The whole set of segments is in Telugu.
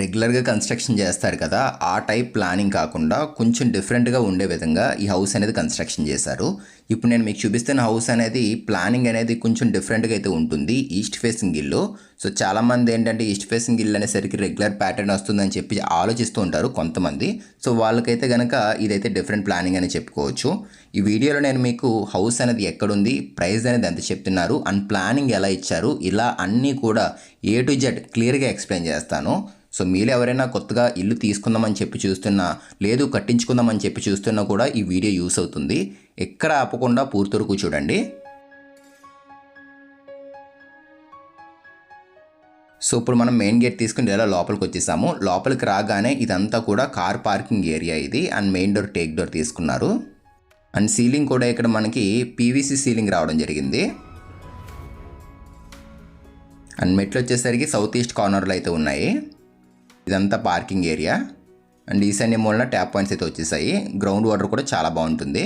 రెగ్యులర్గా కన్స్ట్రక్షన్ చేస్తారు కదా ఆ టైప్ ప్లానింగ్ కాకుండా కొంచెం డిఫరెంట్గా ఉండే విధంగా ఈ హౌస్ అనేది కన్స్ట్రక్షన్ చేశారు. ఇప్పుడు నేను మీకు చూపిస్తున్న హౌస్ అనేది ప్లానింగ్ అనేది కొంచెం డిఫరెంట్గా అయితే ఉంటుంది ఈస్ట్ ఫేసింగ్ ఇల్లు. సో చాలామంది ఏంటంటే ఈస్ట్ ఫేసింగ్ ఇల్లు అనేసరికి రెగ్యులర్ ప్యాటర్న్ వస్తుందని చెప్పి ఆలోచిస్తూ ఉంటారు కొంతమంది. సో వాళ్ళకైతే కనుక ఇదైతే డిఫరెంట్ ప్లానింగ్ అని చెప్పుకోవచ్చు. ఈ వీడియోలో నేను మీకు హౌస్ అనేది ఎక్కడుంది ప్రైస్ అనేది ఎంత చెప్తున్నారు అండ్ ప్లానింగ్ ఎలా ఇచ్చారు ఇలా అన్నీ కూడా ఏ టు జెడ్ క్లియర్గా ఎక్స్ప్లెయిన్ చేస్తాను. సో మీరు ఎవరైనా కొత్తగా ఇల్లు తీసుకుందామని చెప్పి చూస్తున్నా లేదు కట్టించుకుందామని చెప్పి చూస్తున్నా కూడా ఈ వీడియో యూస్ అవుతుంది. ఎక్కడ ఆపకుండా పూర్తి వరకు చూడండి. సో ఇప్పుడు మనం మెయిన్ గేట్ తీసుకుని ఇలా లోపలికి వచ్చేసాము లోపలికి రాగానే ఇదంతా కూడా కార్ పార్కింగ్ ఏరియా ఇది. And main door teak door తీసుకున్నారు. అండ్ సీలింగ్ కూడా ఇక్కడ మనకి పీవీసీ సీలింగ్ రావడం జరిగింది. అండ్ మెట్లు వచ్చేసరికి సౌత్ ఈస్ట్ కార్నర్లో అయితే ఉన్నాయి. ఇదంతా పార్కింగ్ ఏరియా. అండ్ ఈశాన్య మూలన ట్యాప్ పాయింట్స్ అయితే వచ్చేసాయి. గ్రౌండ్ వాటర్ కూడా చాలా బాగుంటుంది.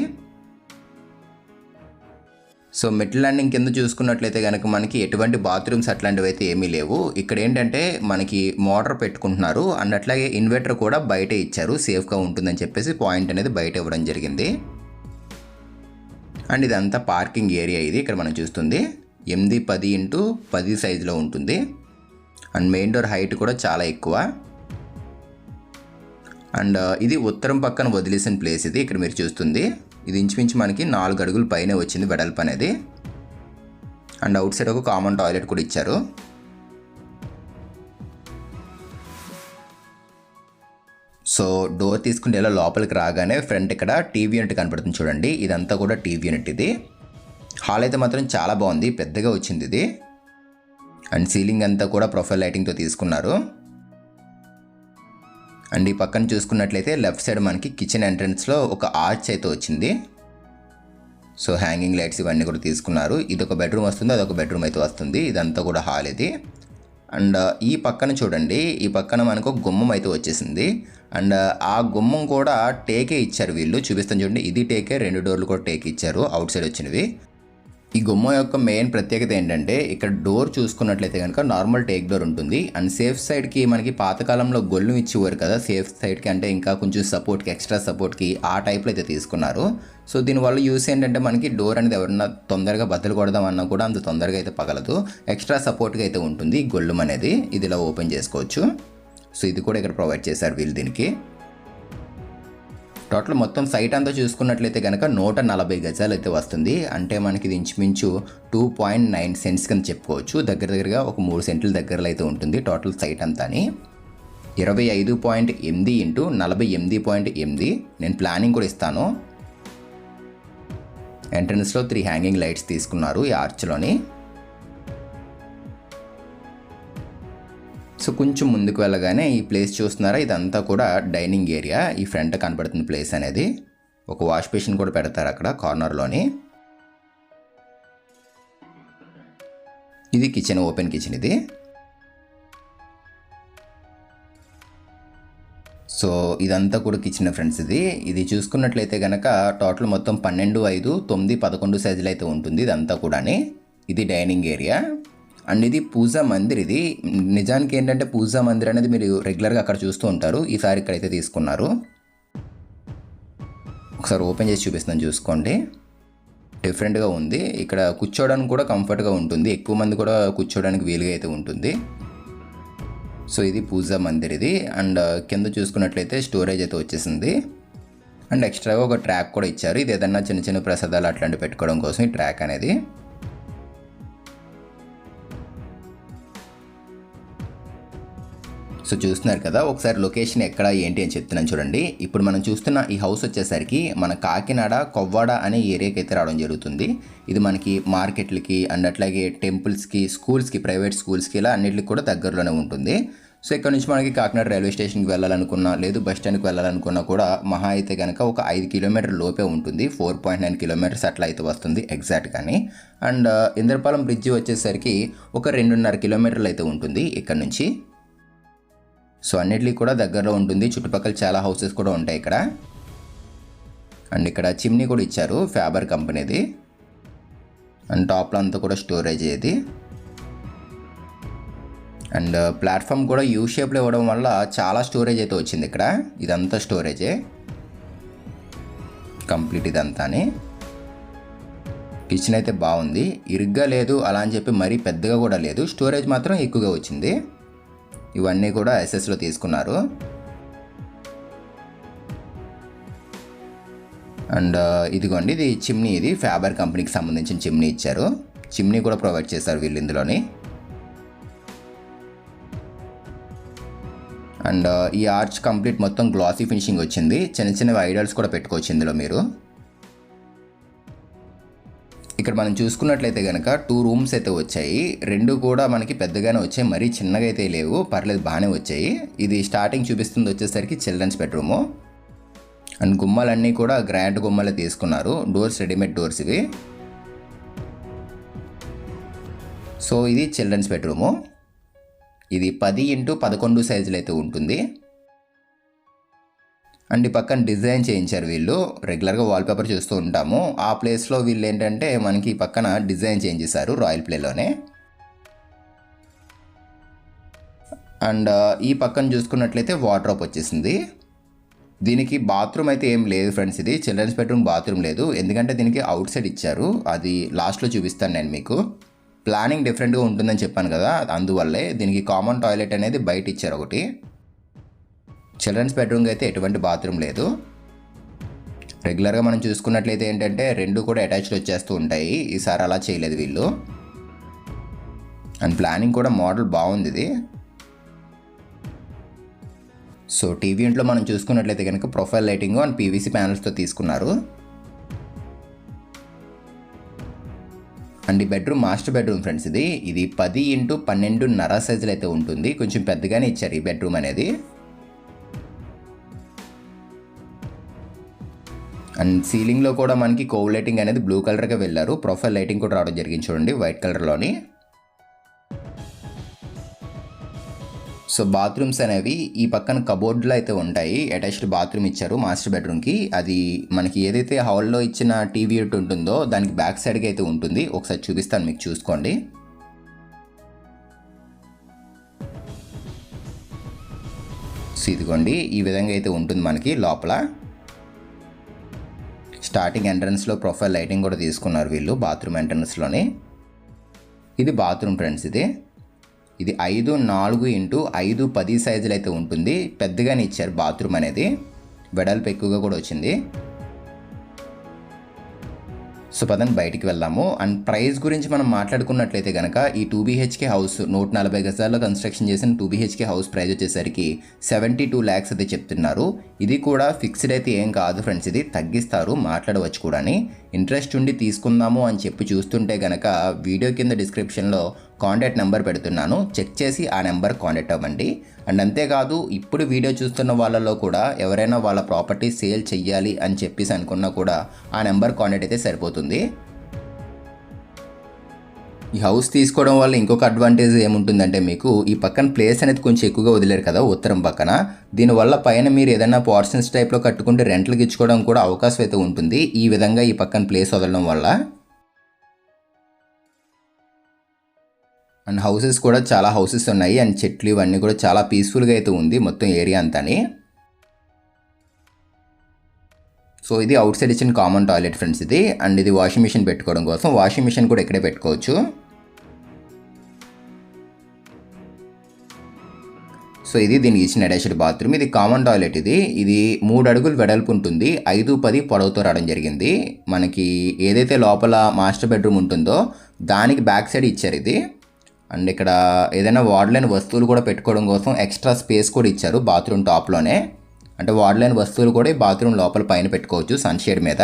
సో మెట్ల ల్యాండింగ్ కింద చూసుకున్నట్లయితే కనుక మనకి ఎటువంటి బాత్రూమ్స్ అట్లాంటివి అయితే ఏమీ లేవు. ఇక్కడ ఏంటంటే మనకి మోటార్ పెట్టుకుంటున్నారు. అండ్ అట్లాగే ఇన్వర్టర్ కూడా బయట ఇచ్చారు. సేఫ్గా ఉంటుందని చెప్పేసి పాయింట్ అనేది బయట ఇవ్వడం జరిగింది. అండ్ ఇదంతా పార్కింగ్ ఏరియా ఇది ఇక్కడ మనం చూస్తుంది. ఎనిమిది పది ఇంటూ పది సైజులో ఉంటుంది. అండ్ మెయిన్ డోర్ హైట్ కూడా చాలా ఎక్కువ. అండ్ ఇది ఉత్తరం పక్కన వదిలేసిన ప్లేస్ ఇది. ఇక్కడ మీరు చూస్తుంది. ఇది ఇంచుమించు మనకి నాలుగు అడుగుల పైనే వచ్చింది వెడల్పు అనేది. అండ్ అవుట్ సైడ్ ఒక కామన్ టాయిలెట్ కూడా ఇచ్చారు. సో డోర్ తీసుకుంటే ఇలా లోపలికి రాగానే ఫ్రంట్ ఇక్కడ టీవీ యూనిట్ కనపడుతుంది చూడండి. ఇదంతా కూడా టీవీ యూనిట్ ఇది. హాల్ అయితే మాత్రం చాలా బాగుంది. పెద్దగా వచ్చింది ఇది. అండ్ సీలింగ్ అంతా కూడా ప్రొఫైల్ లైటింగ్తో తీసుకున్నారు. అండ్ ఈ పక్కన చూసుకున్నట్లయితే లెఫ్ట్ సైడ్ మనకి కిచెన్ ఎంట్రన్స్లో ఒక ఆర్చ్ అయితే వచ్చింది. సో హ్యాంగింగ్ లైట్స్ ఇవన్నీ కూడా తీసుకున్నారు. ఇది ఒక బెడ్రూమ్ వస్తుంది అదొక బెడ్రూమ్ అయితే వస్తుంది. ఇదంతా కూడా హాల్ ఇది. అండ్ ఈ పక్కన చూడండి ఈ పక్కన మనకు ఒక గుమ్మం అయితే వచ్చేసింది. అండ్ ఆ గుమ్మం కూడా టేకే ఇచ్చారు వీళ్ళు. చూపిస్తాను చూడండి ఇది టేకే రెండు డోర్లు కూడా టేక్ ఇచ్చారు. అవుట్ సైడ్ వచ్చినవి. ఈ గుమ్మ యొక్క మెయిన్ ప్రత్యేకత ఏంటంటే ఇక్కడ డోర్ చూసుకున్నట్లయితే కనుక నార్మల్ టేక్ డోర్ ఉంటుంది. అండ్ సేఫ్ సైడ్కి మనకి పాతకాలంలో గొల్లు ఇచ్చేవారు కదా సేఫ్ సైడ్కి అంటే ఇంకా కొంచెం సపోర్ట్కి ఎక్స్ట్రా సపోర్ట్కి ఆ టైప్లో అయితే తీసుకున్నారు. సో దీనివల్ల యూస్ ఏంటంటే మనకి డోర్ అనేది ఎవరన్నా తొందరగా బద్దలు కొడదామన్నా కూడా అంత తొందరగా అయితే పగలదు. ఎక్స్ట్రా సపోర్ట్గా అయితే ఉంటుంది గొల్లం అనేది. ఇది ఇలా ఓపెన్ చేసుకోవచ్చు. సో ఇది కూడా ఇక్కడ ప్రొవైడ్ చేశారు వీళ్ళు దీనికి. టోటల్ మొత్తం సైట్ అంతా చూసుకున్నట్లయితే కనుక నూట నలభై గజాలు అయితే వస్తుంది. అంటే మనకి ఇది ఇంచుమించు టూ పాయింట్ నైన్ సెంట్స్ కింద చెప్పుకోవచ్చు. దగ్గర దగ్గరగా ఒక మూడు సెంట్ల దగ్గరలో అయితే ఉంటుంది టోటల్ సైట్ అంతాని. ఇరవై ఐదు పాయింట్ ఎనిమిది ఇంటూ నలభై ఎనిమిది పాయింట్ ఎనిమిది నేను ప్లానింగ్ కూడా ఇస్తాను. ఎంట్రన్స్లో త్రీ హ్యాంగింగ్ లైట్స్ తీసుకున్నారు ఈ ఆర్చ్లోని సో కొంచెం ముందుకు వెళ్ళగానే ఈ ప్లేస్ చూస్తున్నారా? ఇదంతా కూడా డైనింగ్ ఏరియా. ఈ ఫ్రంట్ కనబడుతున్న ప్లేస్ అనేది. ఒక వాష్ బేసిన్ కూడా పెడతారు అక్కడ కార్నర్లోని. ఇది కిచెన్ ఓపెన్ కిచెన్ ఇది. సో ఇదంతా కూడా కిచెన్ ఫ్రెండ్స్ ఇది. ఇది చూసుకున్నట్లయితే కనుక టోటల్ మొత్తం పన్నెండు ఐదు తొమ్మిది పదకొండు సైజులు అయితే ఉంటుంది ఇదంతా కూడాని. ఇది డైనింగ్ ఏరియా. అండ్ ఇది పూజా మందిర్ ఇది నిజానికి ఏంటంటే పూజా మందిర్ అనేది మీరు రెగ్యులర్గా అక్కడ చూస్తూ ఉంటారు. ఈసారి ఇక్కడైతే తీసుకున్నారు. ఒకసారి ఓపెన్ చేసి చూపిస్తాను చూసుకోండి. డిఫరెంట్గా ఉంది. ఇక్కడ కూర్చోవడానికి కూడా కంఫర్ట్గా ఉంటుంది. ఎక్కువ మంది కూడా కూర్చోవడానికి వీలుగా అయితే ఉంటుంది. సో ఇది పూజా మందిర్ ఇది అండ్ కింద చూసుకున్నట్లయితే స్టోరేజ్ అయితే వచ్చేసింది. అండ్ ఎక్స్ట్రాగా ఒక ట్రాక్ కూడా ఇచ్చారు. ఇది ఏదన్నా చిన్న చిన్న ప్రసాదాలు అట్లాంటివి పెట్టుకోవడం కోసం ఈ ట్రాక్ అనేది. సో చూస్తున్నారు కదా ఒకసారి లొకేషన్ ఎక్కడ ఏంటి అని చెప్తున్నాను చూడండి. ఇప్పుడు మనం చూస్తున్న ఈ హౌస్ వచ్చేసరికి మన కాకినాడ కొవ్వాడ అనే ఏరియాకి అయితే రావడం జరుగుతుంది. ఇది మనకి మార్కెట్లకి అండ్ అట్లాగే టెంపుల్స్కి స్కూల్స్కి ప్రైవేట్ స్కూల్స్కి ఇలా అన్నిటికి కూడా దగ్గరలోనే ఉంటుంది. సో ఇక్కడ నుంచి మనకి కాకినాడ రైల్వే స్టేషన్కి వెళ్ళాలనుకున్నా లేదు బస్ స్టాండ్కి వెళ్ళాలనుకున్నా కూడా మహా అయితే కనుక ఒక ఐదు కిలోమీటర్ లోపే ఉంటుంది. ఫోర్ పాయింట్ నైన్ కిలోమీటర్స్ అట్లా అయితే వస్తుంది ఎగ్జాక్ట్ కానీ అండ్ ఇంద్రపాలెం బ్రిడ్జి వచ్చేసరికి ఒక రెండున్నర కిలోమీటర్లు అయితే ఉంటుంది ఇక్కడ నుంచి. సో అన్నిటికీ కూడా దగ్గరలో ఉంటుంది. చుట్టుపక్కల చాలా హౌసెస్ కూడా ఉంటాయి ఇక్కడ. అండ్ ఇక్కడ చిమ్నీ కూడా ఇచ్చారు ఫ్యాబర్ కంపెనీది అండ్ టాప్లో అంతా కూడా స్టోరేజ్ ఇది అండ్ ప్లాట్ఫామ్ కూడా యూ షేప్లో ఇవ్వడం వల్ల చాలా స్టోరేజ్ అయితే వచ్చింది ఇక్కడ. ఇదంతా స్టోరేజే కంప్లీట్ ఇదంతానే. కిచెన్ అయితే బాగుంది. ఇరుగ్గా లేదు అలా అని చెప్పి మరీ పెద్దగా కూడా లేదు. స్టోరేజ్ మాత్రం ఎక్కువగా వచ్చింది. ఇవన్నీ కూడా ఎస్ఎస్లో తీసుకున్నారు. అండ్ ఇదిగోండి ఇది చిమ్నీ ఇది. ఫ్యాబర్ కంపెనీకి సంబంధించిన చిమ్నీ ఇచ్చారు. చిమ్నీ కూడా ప్రొవైడ్ చేశారు వీళ్ళు ఇందులోని. అండ్ ఈ ఆర్చ్ కంప్లీట్ మొత్తం గ్లాసీ ఫినిషింగ్ వచ్చింది. చిన్న చిన్న ఐడల్స్ కూడా పెట్టుకోవచ్చు ఇందులో మీరు. ఇక్కడ మనం చూసుకున్నట్లయితే కనుక టూ రూమ్స్ అయితే వచ్చాయి. రెండు కూడా మనకి పెద్దగానే వచ్చాయి. మరీ చిన్నగా అయితే లేవు. పర్లేదు బాగానే వచ్చాయి. ఇది స్టార్టింగ్ చూపిస్తుంది వచ్చేసరికి చిల్డ్రన్స్ బెడ్రూము. అండ్ గుమ్మాలన్నీ కూడా గ్రాండ్ గుమ్మాలే తీసుకున్నారు. డోర్స్ రెడీమేడ్ డోర్స్ ఇవి. సో ఇది చిల్డ్రన్స్ బెడ్రూము. ఇది పది ఇంటూ పదకొండు సైజులు అయితే ఉంటుంది. అండ్ ఈ పక్కన డిజైన్ చేయించారు వీళ్ళు. రెగ్యులర్గా వాల్పేపర్ చూస్తూ ఉంటాము. ఆ ప్లేస్లో వీళ్ళు ఏంటంటే మనకి ఈ పక్కన డిజైన్ చేంజ్ చేశారు రాయల్ ప్లేలోనే అండ్ ఈ పక్కన చూసుకున్నట్లయితే వాటర్ వచ్చేసింది. దీనికి బాత్రూమ్ అయితే ఏం లేదు ఫ్రెండ్స్ ఇది. చిల్డ్రన్స్ బెడ్రూమ్ బాత్రూమ్ లేదు. ఎందుకంటే దీనికి అవుట్ సైడ్ ఇచ్చారు. అది లాస్ట్లో చూపిస్తాను నేను మీకు. ప్లానింగ్ డిఫరెంట్గా ఉంటుందని చెప్పాను కదా అందువల్లే దీనికి కామన్ టాయిలెట్ అనేది బయట ఇచ్చారు ఒకటి. చిల్డ్రన్స్ బెడ్రూమ్కి అయితే ఎటువంటి బాత్రూమ్ లేదు. రెగ్యులర్గా మనం చూసుకున్నట్లయితే ఏంటంటే రెండు కూడా అటాచ్డ్ వచ్చేస్తూ ఉంటాయి. ఈసారి అలా చేయలేదు వీళ్ళు. అండ్ ప్లానింగ్ కూడా మోడల్ బాగుంది ఇది. సో టీవీ ఇంట్లో మనం చూసుకున్నట్లయితే కనుక ప్రొఫైల్ లైటింగ్ అండ్ పీవీసీ ప్యానల్స్తో తీసుకున్నారు. అండ్ ఈ బెడ్రూమ్ మాస్టర్ బెడ్రూమ్ ఫ్రెండ్స్ ఇది. ఇది పది ఇంటూ పన్నెండున్నర సైజులు అయితే ఉంటుంది. కొంచెం పెద్దగానే ఇచ్చారు ఈ బెడ్రూమ్ అనేది. అండ్ సీలింగ్లో కూడా మనకి కోవ్ లైటింగ్ అనేది బ్లూ కలర్గా వెళ్ళారు. ప్రొఫైల్ లైటింగ్ కూడా రావడం జరిగింది చూడండి వైట్ కలర్లోని సో బాత్రూమ్స్ అనేవి ఈ పక్కన కబోర్డ్లో అయితే ఉంటాయి. అటాచ్డ్ బాత్రూమ్ ఇచ్చారు మాస్టర్ బెడ్రూమ్కి అది మనకి ఏదైతే హాల్లో ఇచ్చిన టీవీ ఉంటుందో దానికి బ్యాక్ సైడ్కి అయితే ఉంటుంది. ఒకసారి చూపిస్తాను మీకు చూసుకోండి. సో ఇదిగోండి ఈ విధంగా అయితే ఉంటుంది మనకి లోపల. స్టార్టింగ్ ఎంట్రన్స్లో ప్రొఫైల్ లైటింగ్ కూడా తీసుకున్నారు వీళ్ళు బాత్రూమ్ ఎంట్రన్స్లోనే ఇది బాత్రూమ్ ఫ్రెండ్స్ ఇది. ఇది ఐదు నాలుగు ఇంటూ ఐదు పది సైజులు అయితే ఉంటుంది. పెద్దగానే ఇచ్చారు బాత్రూమ్ అనేది. వెడల్పు ఎక్కువగా కూడా వచ్చింది. సో పదండి బయటికి వెళ్దాము. అండ్ ప్రైస్ గురించి మనం మాట్లాడుకున్నట్లయితే కనుక ఈ టూ బీహెచ్కే హౌస్ నూట నలభై గజాల్లో కన్స్ట్రక్షన్ చేసిన టూ బీహెచ్కే హౌస్ ప్రైస్ వచ్చేసరికి సెవెంటీ టూ ల్యాక్స్ అయితే చెప్తున్నారు. ఇది కూడా ఫిక్స్డ్ అయితే ఏం కాదు ఫ్రెండ్స్ ఇది తగ్గిస్తారు మాట్లాడవచ్చు కూడా ఇంట్రెస్ట్ ఉండి తీసుకుందాము అని చెప్పి చూస్తుంటే గనక వీడియో కింద డిస్క్రిప్షన్లో కాంటాక్ట్ నెంబర్ పెడుతున్నాను. చెక్ చేసి ఆ నెంబర్ కాంటాక్ట్ అవ్వండి. అండ్ అంతేకాదు ఇప్పుడు వీడియో చూస్తున్న వాళ్ళలో కూడా ఎవరైనా వాళ్ళ ప్రాపర్టీ సేల్ చెయ్యాలి అని చెప్పేసి అనుకున్నా కూడా ఆ నెంబర్ కాంటాక్ట్ అయితే సరిపోతుంది. ఈ హౌస్ తీసుకోవడం వల్ల ఇంకొక అడ్వాంటేజ్ ఏముంటుందంటే మీకు ఈ పక్కన ప్లేస్ అనేది కొంచెం ఎక్కువగా వదిలేరు కదా ఉత్తరం పక్కన. దీనివల్ల పైన మీరు ఏదైనా పోర్షన్స్ టైప్లో కట్టుకుంటే రెంట్లకు ఇచ్చుకోవడం కూడా అవకాశం అయితే ఉంటుంది. ఈ విధంగా ఈ పక్కన ప్లేస్ వదలడం వల్ల. అండ్ హౌసెస్ కూడా చాలా హౌసెస్ ఉన్నాయి. అండ్ చెట్లు ఇవన్నీ కూడా చాలా పీస్ఫుల్గా అయితే ఉంది మొత్తం ఏరియా అంతాని. సో ఇది అవుట్ సైడ్ ఇచ్చిన కామన్ టాయిలెట్ ఫ్రెండ్స్ ఇది. అండ్ ఇది వాషింగ్ మిషన్ పెట్టుకోవడం కోసం. వాషింగ్ మిషన్ కూడా ఇక్కడే పెట్టుకోవచ్చు. సో ఇది దీనికి ఇచ్చిన అటాచ్డ్ బాత్రూమ్ ఇది కామన్ టాయిలెట్ ఇది. ఇది మూడు అడుగులు వెడల్పు ఉంటుంది. ఐదు పది పొడవుతో రావడం జరిగింది. మనకి ఏదైతే లోపల మాస్టర్ బెడ్రూమ్ ఉంటుందో దానికి బ్యాక్ సైడ్ ఇచ్చారు ఇది. అండ్ ఇక్కడ ఏదైనా వాడలేని వస్తువులు కూడా పెట్టుకోవడం కోసం ఎక్స్ట్రా స్పేస్ కూడా ఇచ్చారు బాత్రూమ్ టాప్లోనే అంటే వాడలేని వస్తువులు కూడా ఈ బాత్రూమ్ లోపల పైన పెట్టుకోవచ్చు సన్షేడ్ మీద.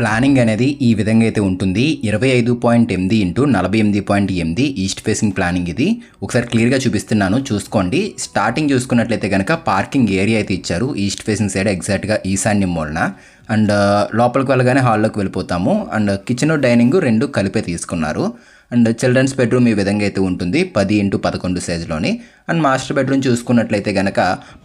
ప్లానింగ్ అనేది ఈ విధంగా అయితే ఉంటుంది. ఇరవై ఐదు పాయింట్ ఎనిమిది ఇంటూ నలభై ఎనిమిది పాయింట్ ఎనిమిది ఈస్ట్ ఫేసింగ్ ప్లానింగ్ ఇది. ఒకసారి క్లియర్గా చూపిస్తున్నాను చూసుకోండి. స్టార్టింగ్ చూసుకున్నట్లయితే కనుక పార్కింగ్ ఏరియా అయితే ఇచ్చారు ఈస్ట్ ఫేసింగ్ సైడ్ ఎగ్జాక్ట్గా ఈశాన్యం మూలన అండ్ లోపలికి వెళ్ళగానే హాల్లోకి వెళ్ళిపోతాము. అండ్ కిచెన్ డైనింగ్ రెండు కలిపే తీసుకున్నారు. అండ్ చిల్డ్రన్స్ బెడ్రూమ్ ఈ విధంగా అయితే ఉంటుంది పది ఇంటూ పదకొండు సైజులోని. అండ్ మాస్టర్ బెడ్రూమ్ చూసుకున్నట్లయితే కనుక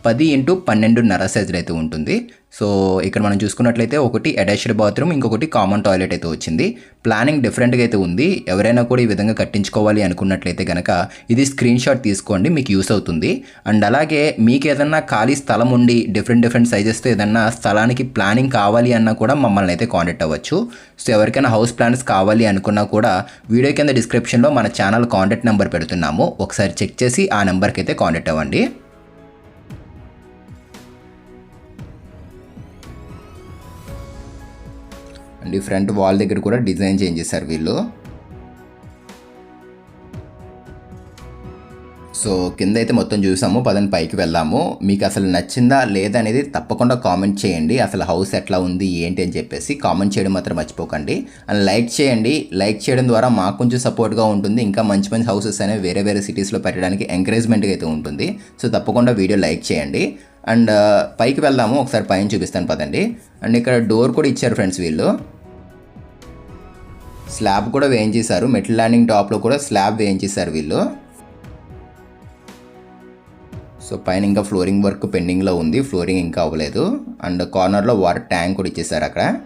పది ఇంటూ పన్నెండున్నర సైజులు అయితే ఉంటుంది. సో ఇక్కడ మనం చూసుకున్నట్లయితే ఒకటి అటాచ్డ్ బాత్రూమ్ ఇంకొకటి కామన్ టాయిలెట్ అయితే వచ్చింది. ప్లానింగ్ డిఫరెంట్గా అయితే ఉంది. ఎవరైనా కూడా ఈ విధంగా కట్టించుకోవాలి అనుకున్నట్లయితే కనుక ఇది స్క్రీన్ షాట్ తీసుకోండి మీకు యూస్ అవుతుంది. అండ్ అలాగే మీకు ఏదన్నా ఖాళీ స్థలం ఉండి డిఫరెంట్ డిఫరెంట్ సైజెస్తో ఏదన్నా స్థలానికి ప్లానింగ్ కావాలి అన్నా కూడా మమ్మల్ని అయితే కాంటాక్ట్ అవ్వచ్చు. సో ఎవరికైనా హౌస్ ప్లాన్స్ కావాలి అనుకున్నా కూడా వీడియో కింద డిస్క్రిప్షన్లో మన ఛానల్ కాంటాక్ట్ నెంబర్ పెడుతున్నాము. ఒకసారి చెక్ చేసి ఆ నెంబర్ నెంబర్కి అయితే కాంటాక్ట్ అవ్వండి. అండ్ ఫ్రంట్ వాల్ దగ్గర కూడా డిజైన్ చేంజ్ చేశారు వీళ్ళు. సో కింద అయితే మొత్తం చూసాము. పదని పైకి వెళ్దాము. మీకు అసలు నచ్చిందా లేదా అనేది తప్పకుండా కామెంట్ చేయండి. అసలు హౌస్ ఎట్లా ఉంది ఏంటి అని చెప్పేసి కామెంట్ చేయడం మాత్రం మర్చిపోకండి. అండ్ లైక్ చేయండి. లైక్ చేయడం ద్వారా మాకు కొంచెం సపోర్ట్గా ఉంటుంది. ఇంకా మంచి మంచి హౌసెస్ అనేవి వేరే వేరే సిటీస్లో పెట్టడానికి ఎంకరేజ్మెంట్గా అయితే ఉంటుంది. సో తప్పకుండా వీడియో లైక్ చేయండి. అండ్ పైకి వెళ్దాము. ఒకసారి పైన చూపిస్తాను పదండి. అండ్ ఇక్కడ డోర్ కూడా ఇచ్చారు ఫ్రెండ్స్ వీళ్ళు. స్లాబ్ కూడా వేయించేశారు. మెట్ల ల్యాండింగ్ టాప్లో కూడా స్లాబ్ వేయించేశారు వీళ్ళు. సో పైన ఇంకా ఫ్లోరింగ్ వర్క్ పెండింగ్లో ఉంది. ఫ్లోరింగ్ ఇంకా అవ్వలేదు. అండ్ కార్నర్లో వాటర్ ట్యాంక్ కూడా ఇచ్చేసారు అక్కడ.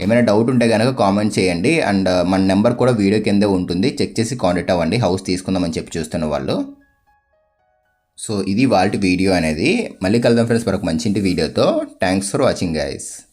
ఏమైనా డౌట్ ఉంటే కనుక కామెంట్ చేయండి. అండ్ మన నెంబర్ కూడా వీడియో కిందే ఉంటుంది. చెక్ చేసి కాంటాక్ట్ అవ్వండి. హౌస్ తీసుకుందామని చెప్పి చూస్తున్న వాళ్ళు. సో ఇది వాళ్ళ వీడియో అనేది. మళ్ళీ కలుద్దాం ఫ్రెండ్స్ మరొక మంచి ఇంటి వీడియోతో. Thanks for watching guys.